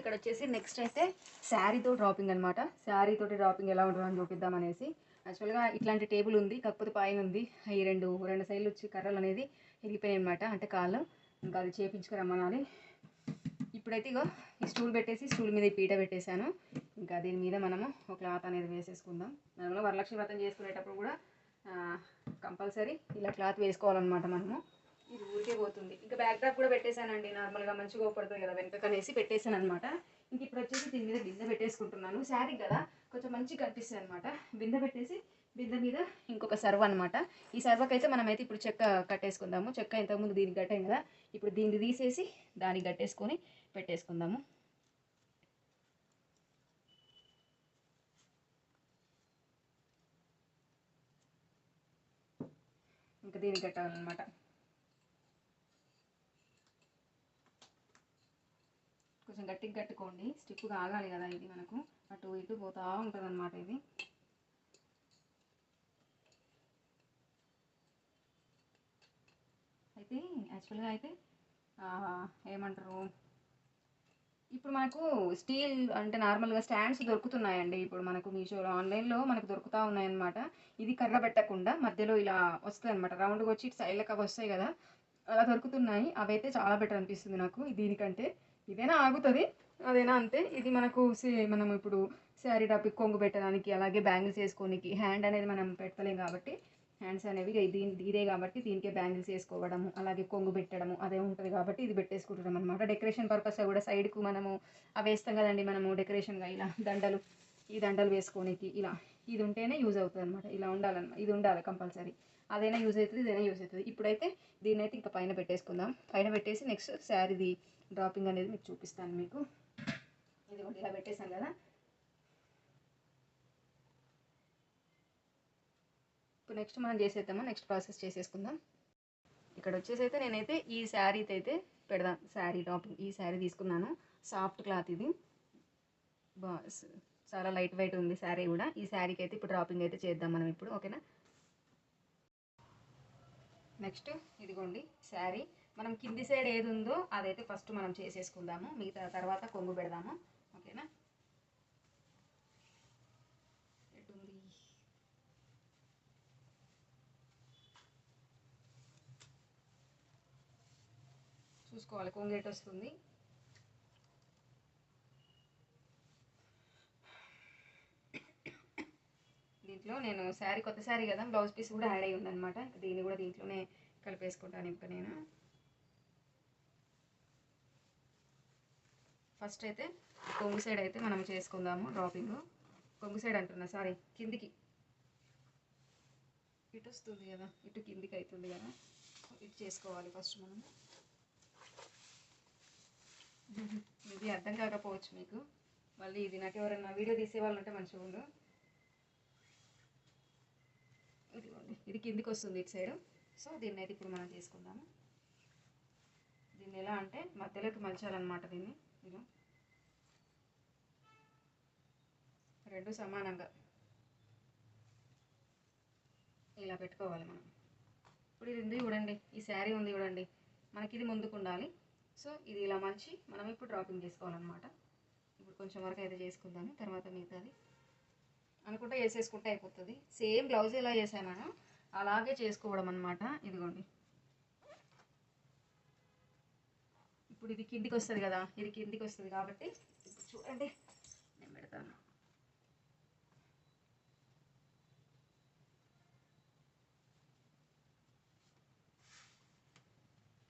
ఇక్కడ వచ్చేసి నెక్స్ట్ అయితే శారీతో డ్రాపింగ్ అనమాట శారీ డ్రాపింగ్ ఎలా ఉంటుందని చూపిద్దాం అనేసి. యాక్చువల్గా ఇట్లాంటి టేబుల్ ఉంది కాకపోతే పైన ఉంది. ఈ రెండు రెండు సైడ్లు వచ్చి కర్రలు అనేది వెళ్ళిపోయాయి అనమాట అంటే కాళ్ళు. ఇంకా అది చేపించుకురమ్మనాలి. ఇప్పుడైతే ఇగో ఈ స్టూల్ పెట్టేసి స్టూల్ మీద పీట పెట్టేశాను. ఇంకా దీని మీద మనము ఒక క్లాత్ అనేది వేసేసుకుందాం. నార్మల్గా వరలక్ష్మి వ్రతం చేసుకునేటప్పుడు కూడా కంపల్సరీ ఇలా క్లాత్ వేసుకోవాలన్నమాట మనము. ఇది ఊరికే పోతుంది. ఇంకా బ్యాక్ డ్రాప్ కూడా పెట్టేశానండి. నార్మల్గా మంచిగా ఓపడుతుంది కదా వెనక కనేసి పెట్టేశాను అనమాట ఇంక ఇప్పుడు వచ్చేసి దీని మీద బిందె పెట్టేసుకుంటున్నాను. శారీ కదా కొంచెం మంచిగా కనిపిస్తుంది అనమాట బిందె పెట్టేసి బిందె మీద ఇంకొక సర్వ అనమాట ఈ సర్వకైతే మనమైతే ఇప్పుడు చెక్క కట్టేసుకుందాము. చెక్క ఇంతకుముందు దీనికి కట్టాం కదా ఇప్పుడు దీన్ని తీసేసి దానికి కట్టేసుకొని పెట్టేసుకుందాము. ఇంకా దీనికి కట్టాలన్నమాట. కొంచెం గట్టిగా కట్టుకోండి. స్టిక్ ఆగాలి కదా ఇది మనకు. అటు ఇటు పోతా ఉంటుంది అనమాట ఇది. అయితే యాక్చువల్గా అయితే ఏమంటారు? ఇప్పుడు మనకు స్టీల్ అంటే నార్మల్గా స్టాండ్స్ దొరుకుతున్నాయండి. ఇప్పుడు మనకు మీషోలో ఆన్లైన్లో మనకు దొరుకుతూ ఉన్నాయన్నమాట. ఇది కర్ర పెట్టకుండా మధ్యలో ఇలా వస్తాయి అనమాట రౌండ్గా వచ్చి ఇటు సైడ్లకు అవి వస్తాయి కదా. అలా దొరుకుతున్నాయి. అవైతే చాలా బెటర్ అనిపిస్తుంది నాకు దీనికంటే. ఇదైనా ఆగుతుంది? అదేనా అంతే? ఇది మనకు మనం ఇప్పుడు శారీ టాపిక్ కొంగు పెట్టడానికి అలాగే బ్యాంగిల్స్ వేసుకోనికి హ్యాండ్ అనేది మనం పెట్టలేం కాబట్టి హ్యాండ్స్ అనేవి దీని ఇదే కాబట్టి దీనికే బ్యాంగిల్స్ వేసుకోవడము అలాగే కొంగు పెట్టడము అదే ఉంటుంది కాబట్టి ఇది పెట్టేసుకుంటున్నాం అనమాట డెకరేషన్ పర్పస్ కూడా సైడ్కు మనము అవి వేస్తాం కదండి మనము డెకరేషన్గా ఇలా దండలు ఈ దండలు వేసుకోనికి ఇలా ఇది ఉంటేనే యూజ్ అవుతుంది అనమాట ఇలా ఉండాలన్నమాట ఇది ఉండాలి కంపల్సరీ. అదైనా యూజ్ అవుతుంది ఇదైనా యూజ్ అవుతుంది. ఇప్పుడైతే దీన్ని అయితే ఇంకా పైన పెట్టేసుకుందాం. పైన పెట్టేసి నెక్స్ట్ శారీది డ్రాపింగ్ అనేది మీకు చూపిస్తాను మీకు. ఇది ఒకటి ఇలా పెట్టేసాను కదా. ఇప్పుడు నెక్స్ట్ మనం చేసేద్దామా? నెక్స్ట్ ప్రాసెస్ చేసేసుకుందాం. ఇక్కడ వచ్చేసి అయితే నేనైతే ఈ శారీతో అయితే పెడదాం. శారీ టాపింగ్ ఈ శారీ తీసుకున్నాను. సాఫ్ట్ క్లాత్ ఇది. బా చాలా లైట్ వెయిట్ ఉంది శారీ కూడా. ఈ శారీకి అయితే ఇప్పుడు డ్రాపింగ్ అయితే చేద్దాం మనం ఇప్పుడు ఓకేనా? నెక్స్ట్ ఇదిగోండి శారీ. మనం కింది సైడ్ ఏది ఉందో అదైతే ఫస్ట్ మనం చేసేసుకుందాము. మిగతా తర్వాత కొంగు పెడదాము. ఓకేనా? ఎటుంది చూసుకోవాలి కొంగు ఎటు వస్తుంది? దీంట్లో నేను శారీ కొత్త శారీ కదా బ్లౌజ్ పీస్ కూడా యాడ్ అయ్యి ఉందన్నమాట. దీన్ని కూడా దీంట్లోనే కలిపేసుకుంటాను ఇంకా నేను. ఫస్ట్ అయితే కొంగు సైడ్ అయితే మనం చేసుకుందాము డ్రాపింగ్ కొంగు సైడ్ అంటున్నా సారీ కిందికి. ఇటు వస్తుంది కదా. ఇటు కిందికి అవుతుంది కదా. ఇటు చేసుకోవాలి ఫస్ట్ మనం. ఇది అర్థం కాకపోవచ్చు మీకు. మళ్ళీ ఇది నాకు ఎవరైనా వీడియో తీసే వాళ్ళు ఉంటే మంచిగా ఉండు. ఇదిగోండి ఇది కిందికి వస్తుంది ఇటు సైడ్. సో దీన్ని అయితే ఇప్పుడు మనం చేసుకుందాము దీన్ని ఎలా అంటే మధ్యలోకి మలచాలన్నమాట దీన్ని. ఇలా రెండు సమానంగా ఇలా పెట్టుకోవాలి మనం. ఇప్పుడు ఇది ఉంది చూడండి ఈ శారీ ఉంది చూడండి. మనకి ఇది ముందుకు ఉండాలి. సో ఇది ఇలా మంచి మనం ఇప్పుడు డ్రాపింగ్ చేసుకోవాలన్నమాట. ఇప్పుడు కొంచెం వరకు అయితే చేసుకుందాము తర్వాత మిగతాది. అనుకుంటే వేసేసుకుంటే అయిపోతుంది. సేమ్ బ్లౌజ్ ఎలా చేసామో అలాగే చేసుకోవడం అనమాట ఇదిగోండి. ఇప్పుడు ఇది కిందికి వస్తుంది కదా ఇది కిందికి వస్తుంది కాబట్టి ఇప్పుడు చూడండి. నేను పెడతాను.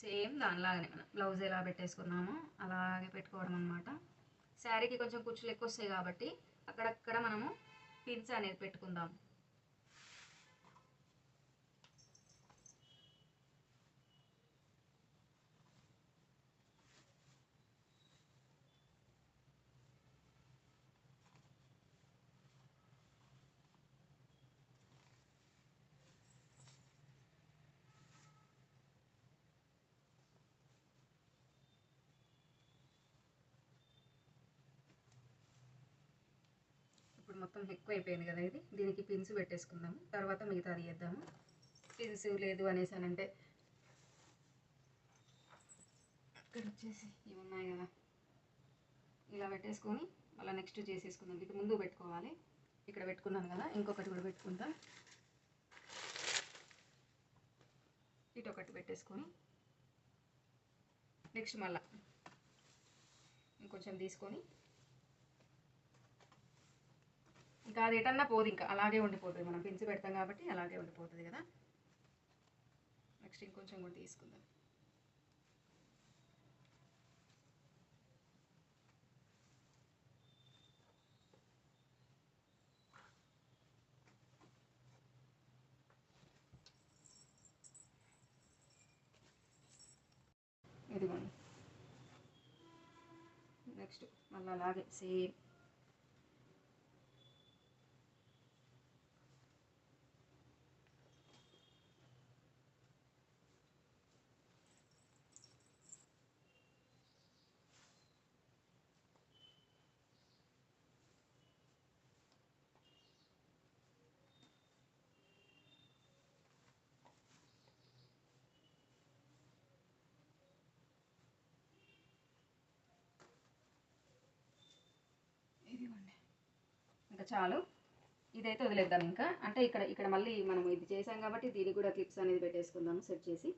సేమ్ దానిలాగానే మనం బ్లౌజ్ ఎలా పెట్టేసుకున్నామో అలాగే పెట్టుకోవడం అనమాట శారీకి కొంచెం కుచ్చులు ఎక్కువ వస్తాయి కాబట్టి అక్కడక్కడ మనము పిన్స్ అనేది పెట్టుకుందాం ఇప్పుడు మొత్తం ఎక్కువ అయిపోయింది కదా ఇది. దీనికి పిన్స్ పెట్టేసుకుందాము. తర్వాత మిగతాది చేద్దాము. పిన్స్ లేదు అనేసి అని అంటే ఇక్కడ వచ్చేసి ఇవి ఉన్నాయి కదా. ఇలా పెట్టేసుకొని మళ్ళీ నెక్స్ట్ చేసేసుకుందాం. ఇటు ముందు పెట్టుకోవాలి. ఇక్కడ పెట్టుకున్నాను కదా. ఇంకొకటి కూడా పెట్టుకుంటా ఇటు ఒకటి పెట్టేసుకొని నెక్స్ట్ మళ్ళా ఇంకొంచెం తీసుకొని ఇంకా అది ఎటన్నా పోదు ఇంకా. అలాగే ఉండిపోతుంది. మనం పెంచి పెడతాం కాబట్టి అలాగే ఉండిపోతుంది కదా. నెక్స్ట్ ఇంకొంచెం కూడా తీసుకుందాం. ఇదిగోండి. నెక్స్ట్ మళ్ళీ అలాగే సేమ్ ఇదిగోండి ఇంకా చాలు. ఇదైతే వదిలేద్దాం ఇంకా. అంటే ఇక్కడ ఇక్కడ మళ్ళీ మనం ఇది చేసాం కాబట్టి దీనికి కూడా క్లిప్స్ అనేది పెట్టేసుకుందాం సెట్ చేసి.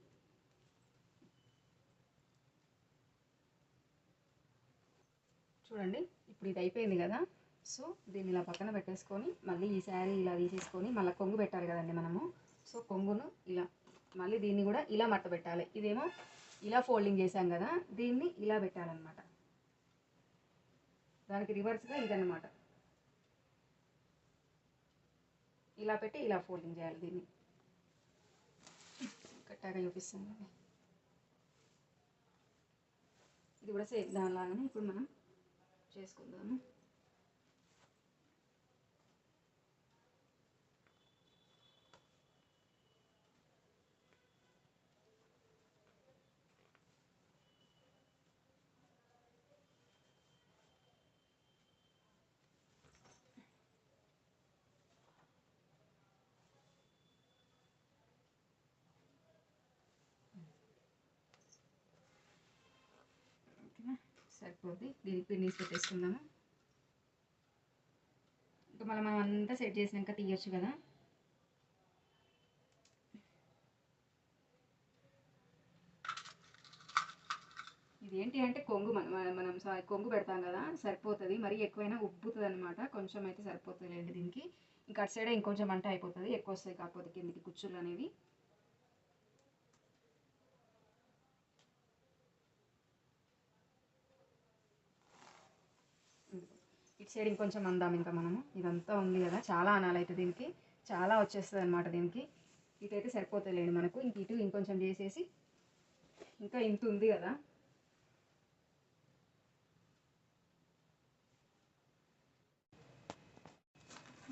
చూడండి ఇప్పుడు ఇది అయిపోయింది కదా. సో దీన్ని ఇలా పక్కన పెట్టేసుకొని మళ్ళీ ఈ శారీ ఇలా తీసేసుకొని మళ్ళీ కొంగు పెట్టాలి కదండి మనము. సో కొంగును ఇలా మళ్ళీ దీన్ని కూడా ఇలా మట్ట పెట్టాలి. ఇదేమో ఇలా ఫోల్డింగ్ చేసాం కదా దీన్ని ఇలా పెట్టాలన్నమాట. దానికి రివర్స్గా ఇదన్నమాట. ఇలా పెట్టి ఇలా ఫోల్డింగ్ చేయాలి దీన్ని. కట్టాగా చూపిస్తుంది ఇది కూడా సేమ్ దానిలాగానే ఇప్పుడు మనం చేసుకుందాము ఓకేనా సరిపోద్ది. దీనికి పిన్నీస్ పెట్టేసుకుందాము. ఇంకా మళ్ళీ మనం అంతా సెట్ చేసినాక తీయచ్చు కదా. ఇది ఏంటి అంటే కొంగు మనం మనం కొంగు పెడతాం కదా సరిపోతుంది. మరీ ఎక్కువైనా ఉబ్బుతుంది అనమాట కొంచెం అయితే సరిపోతుంది దీనికి. ఇంకా అటు సైడ్ ఇంకొంచెం అంటే అయిపోతుంది. ఎక్కువ వస్తాయి కాకపోతే కిందికి కుచ్చులు అనేవి. ఇటు సైడ్ ఇంకొంచెం అందాం ఇంకా మనము. ఇదంతా ఉంది కదా. చాలా అనాలైతే దీనికి. చాలా వచ్చేస్తుంది అనమాట దీనికి. ఇటైతే సరిపోతుందిలేండి మనకు. ఇంక ఇటు ఇంకొంచెం చేసేసి ఇంకా ఇంత ఉంది కదా.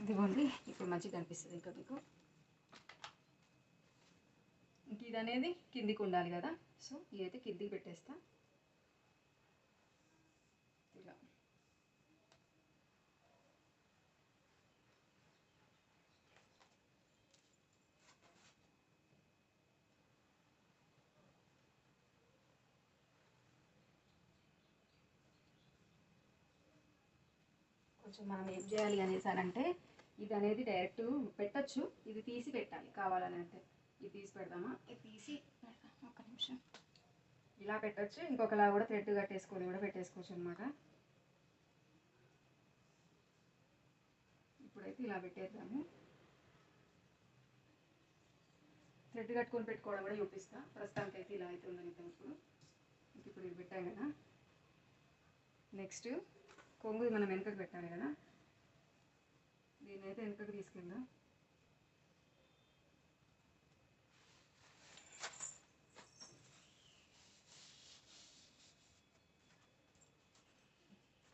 ఇదిగోండి. ఇప్పుడు మంచిగా కనిపిస్తుంది ఇంకా మీకు. ఇంక ఇది అనేది కిందికి ఉండాలి కదా. సో ఇదైతే కిందికి పెట్టేస్తాను ఇలా కొంచెం మనం ఏం చేయాలి అనేసి అని అంటే ఇది అనేది డైరెక్ట్ పెట్టచ్చు. ఇది తీసి పెట్టాలి కావాలని అంటే. ఇది తీసి పెడదామా? ఇది తీసి ఒక్క నిమిషం. ఇలా పెట్టచ్చు. ఇంకొకలా కూడా థ్రెడ్ కట్టేసుకొని కూడా పెట్టేసుకోవచ్చు అనమాట ఇప్పుడైతే ఇలా పెట్టేద్దాము. థ్రెడ్ కట్టుకొని పెట్టుకోవడం కూడా చూపిస్తా. ప్రస్తుతానికి అయితే ఇలా అయితే ఉందని ఇప్పుడు. ఇప్పుడు ఇది పెట్టాం కదా. నెక్స్ట్ కొంగు మనం వెనుకకు పెట్టాలి కదా. దీని అయితే వెనుకకు తీసుకెళ్దాం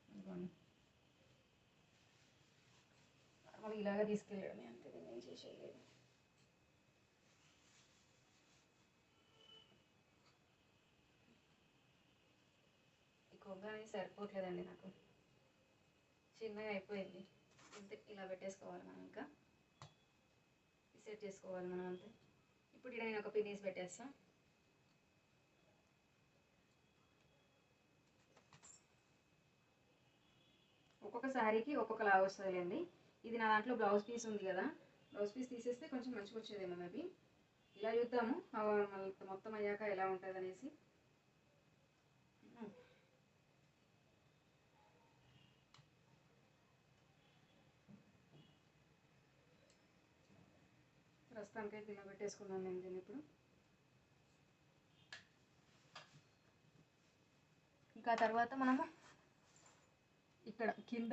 ఇదిగోండి. ఇలాగ తీసుకెళ్ళడమే అంతే దీన్ని ఏం చేసేయలేదు ఈ కొంగ అనేది సరిపోవట్లేదండి నాకు. చిన్నగా అయిపోయింది. అంతే ఇలా పెట్టేసుకోవాలి మనం ఇంకా. సెట్ చేసుకోవాలి మనం అంతే. ఇప్పుడు ఇక్కడ నేను ఒక పినీస్ పెట్టేస్తాను ఒక్కొక్క శారీకి ఒక్కొక్కలా వస్తుందిలేండి. ఇది నా దాంట్లో బ్లౌజ్ పీస్ ఉంది కదా. బ్లౌజ్ పీస్ తీసేస్తే కొంచెం మంచిగా వచ్చేదేమో మేబీ. ఇలా చూద్దాము మొత్తం అయ్యాక ఎలా ఉంటుంది అనేసి ప్రస్తుతానికైతే ఇలా పెట్టేసుకున్నాను నేను దీన్ని ఇప్పుడు. ఇంకా తర్వాత మనము ఇక్కడ కింద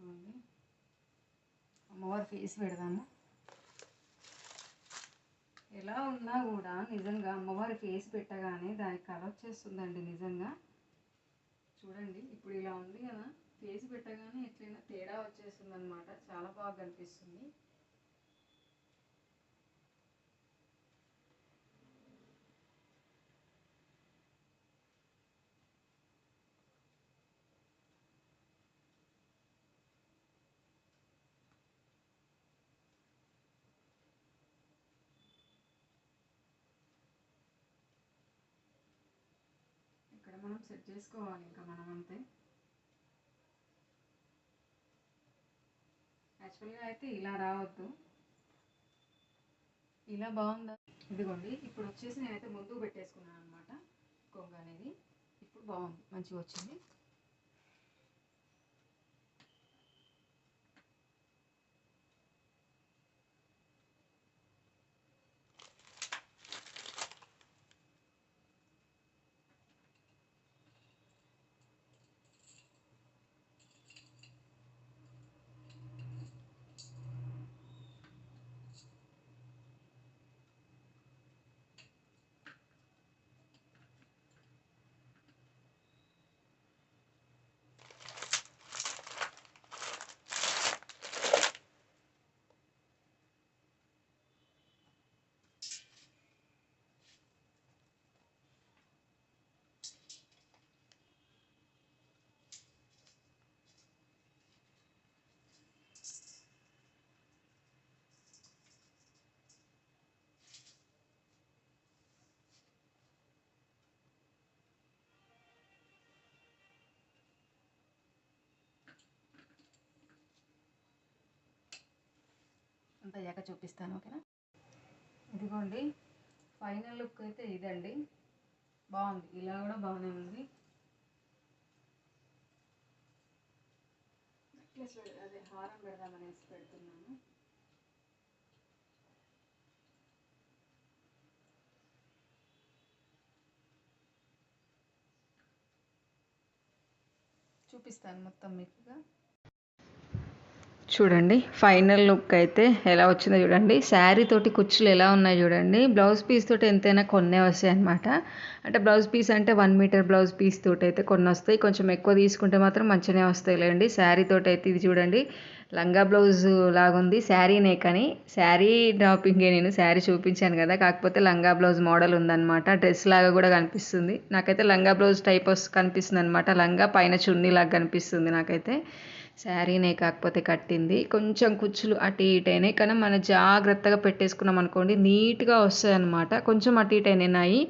ఇదిగోండి అమ్మవారి ఫేస్ పెడదాము. ఎలా ఉన్నా కూడా నిజంగా అమ్మవారి ఫేస్ పెట్టగానే దానికి కళ వచ్చేస్తుందండి నిజంగా. చూడండి ఇప్పుడు ఇలా ఉంది కదా. ఫేస్ పెట్టగానే ఎట్లయినా తేడా వచ్చేస్తుంది అనమాట చాలా బాగా కనిపిస్తుంది. మనం సెట్ చేసుకోవాలి ఇంకా మనం అంతే. యాక్చువల్గా అయితే ఇలా రావద్దు. ఇలా బాగుందా? ఇదిగోండి ఇప్పుడు వచ్చేసి నేనైతే ముందు పెట్టేసుకున్నాను అనమాట కొంగ అనేది. ఇప్పుడు బాగుంది మంచిగా వచ్చింది. అంత అయ్యాక చూపిస్తాను ఓకేనా? ఇదిగోండి ఫైనల్ లుక్ అయితే ఇదండి. బాగుంది ఇలా కూడా బాగానే ఉంది. నెక్లెస్ అదే హారం పెడదామనేసి పెడుతున్నాను. చూపిస్తాను మొత్తం మీకుగా. చూడండి ఫైనల్ లుక్ అయితే ఎలా వచ్చిందో చూడండి. శారీ తోటి కుచ్చులు ఎలా ఉన్నాయి చూడండి. బ్లౌజ్ పీస్ తోటి ఎంతైనా కొన్నే వస్తాయి అనమాట అంటే బ్లౌజ్ పీస్ అంటే వన్ మీటర్ బ్లౌజ్ పీస్ తోటి అయితే కొన్ని వస్తాయి. కొంచెం ఎక్కువ తీసుకుంటే మాత్రం మంచిగానే వస్తాయిలేండి శారీ తోటి అయితే ఇది చూడండి లంగా బ్లౌజ్ లాగుంది. శారీనే కానీ శారీ డ్రాపింగే నేను శారీ చూపించాను కదా. కాకపోతే లంగా బ్లౌజ్ మోడల్ ఉందన్నమాట. డ్రెస్ లాగా కూడా కనిపిస్తుంది. నాకైతే లంగా బ్లౌజ్ టైప్ కనిపిస్తుంది అనమాట లంగా పైన చున్నీ లాగా కనిపిస్తుంది నాకైతే. శారీనే కాకపోతే కట్టింది. కొంచెం కుచ్చులు అటు ఇటు అయినాయి. కానీ మనం జాగ్రత్తగా పెట్టేసుకున్నాం అనుకోండి నీట్గా వస్తాయి అనమాట కొంచెం అటు ఇటు అయినాయి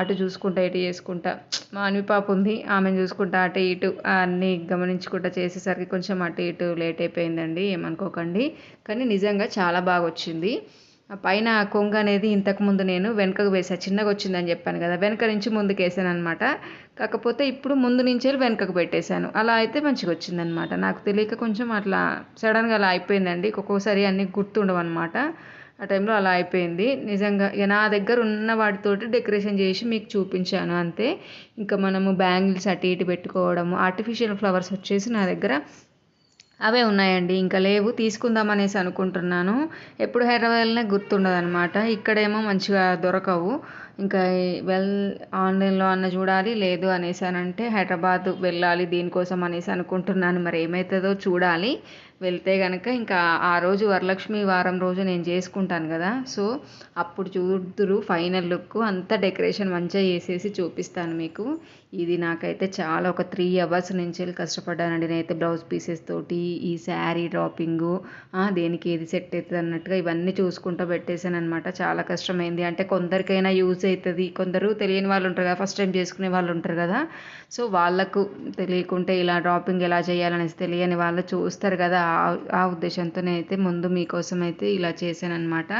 అటు చూసుకుంటా ఇటు చేసుకుంటా. మా పాప ఉంది. ఆమెను చూసుకుంటా అటు ఇటు అన్నీ గమనించుకుంటా చేసేసరికి కొంచెం అటు ఇటు లేట్ అయిపోయిందండి. ఏమనుకోకండి. కానీ నిజంగా చాలా బాగా వచ్చింది. పైన కొంగ అనేది ఇంతకుముందు నేను వెనకకు వేసాను చిన్నగా వచ్చిందని చెప్పాను కదా వెనక నుంచి ముందుకు వేసాను అనమాట కాకపోతే ఇప్పుడు ముందు నుంచే వెనకకు పెట్టేశాను. అలా అయితే మంచిగా వచ్చిందనమాట నాకు తెలియక కొంచెం అట్లా సడన్గా అలా అయిపోయిందండి. ఒక్కొక్కసారి అన్నీ గుర్తుండవు అనమాట ఆ టైంలో అలా అయిపోయింది. నిజంగా ఇక నా దగ్గర ఉన్న వాటితోటి డెకరేషన్ చేసి మీకు చూపించాను అంతే. ఇంకా మనము బ్యాంగిల్స్ అటు ఇటు పెట్టుకోవడము ఆర్టిఫిషియల్ ఫ్లవర్స్ వచ్చేసి నా దగ్గర అవే ఉన్నాయండి. ఇంకా లేవు. తీసుకుందాం అనేసి అనుకుంటున్నాను. ఎప్పుడు హైదరాబాద్ వెళ్ళినా గుర్తుండదు అనమాట ఇక్కడేమో మంచిగా దొరకవు. ఇంకా వెల్ ఆన్లైన్లో అన్న చూడాలి లేదు అనేసి అని అంటే హైదరాబాద్ వెళ్ళాలి దీనికోసం అనేసి అనుకుంటున్నాను. మరి ఏమవుతుందో చూడాలి. వెళ్తే కనుక ఇంకా ఆ రోజు వరలక్ష్మి వారం రోజు నేను చేసుకుంటాను కదా. సో అప్పుడు చూద్దురు ఫైనల్ లుక్. అంతా డెకరేషన్ మంచిగా చేసేసి చూపిస్తాను మీకు. ఇది నాకైతే చాలా ఒక త్రీ అవర్స్ నుంచి వెళ్ళి కష్టపడ్డానండి. నేనైతే బ్లౌజ్ పీసెస్ తోటి ఈ శారీ డ్రాపింగు దేనికి ఏది సెట్ అవుతుంది అన్నట్టుగా ఇవన్నీ చూసుకుంటూ పెట్టేశాను అనమాట చాలా కష్టమైంది. అంటే కొందరికైనా యూజ్ అవుతుంది. కొందరు తెలియని వాళ్ళు ఉంటారు కదా ఫస్ట్ టైం చేసుకునే వాళ్ళు ఉంటారు కదా. సో వాళ్ళకు తెలియకుంటే ఇలా డ్రాపింగ్ ఎలా చేయాలనేసి తెలియని వాళ్ళు చూస్తారు కదా. ఆ ఉద్దేశంతోనే అయితే ముందు మీకోసం అయితే ఇలా చేశానమాట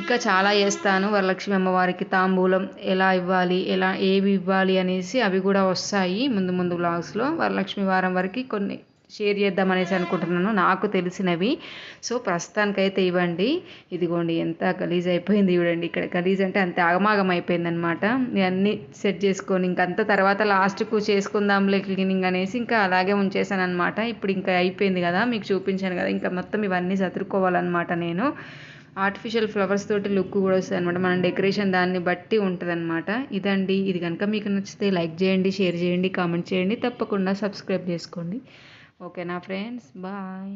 ఇంకా చాలా చేస్తాను. వరలక్ష్మి అమ్మవారికి తాంబూలం ఎలా ఇవ్వాలి ఎలా ఏవి ఇవ్వాలి అనేసి అవి కూడా వస్తాయి ముందు ముందు బ్లాగ్స్లో వరలక్ష్మి వారం వరకు కొన్ని షేర్ చేద్దాం అనేసి అనుకుంటున్నాను. నాకు తెలిసినవి. సో ప్రస్తుతానికైతే ఇవ్వండి. ఇదిగోండి ఎంత గలీజ్ అయిపోయింది చూడండి. ఇక్కడ గలీజ్ అంటే అంత ఆగమాగం అయిపోయింది అనమాట ఇవన్నీ సెట్ చేసుకొని ఇంకంత తర్వాత లాస్ట్కు చేసుకుందాంలే క్లీనింగ్ అనేసి ఇంకా అలాగే ఉంచేసాను అనమాట ఇప్పుడు ఇంకా అయిపోయింది కదా మీకు చూపించాను కదా. ఇంకా మొత్తం ఇవన్నీ సతురుకోవాలన్నమాట నేను. ఆర్టిఫిషియల్ ఫ్లవర్స్ తోటి లుక్ కూడా వస్తుంది అనమాట మన డెకరేషన్ దాన్ని బట్టి ఉంటుందన్నమాట. ఇదండి. ఇది కనుక మీకు నచ్చితే లైక్ చేయండి షేర్ చేయండి కామెంట్ చేయండి. తప్పకుండా సబ్స్క్రైబ్ చేసుకోండి. ఓకేనా ఫ్రెండ్స్ బాయ్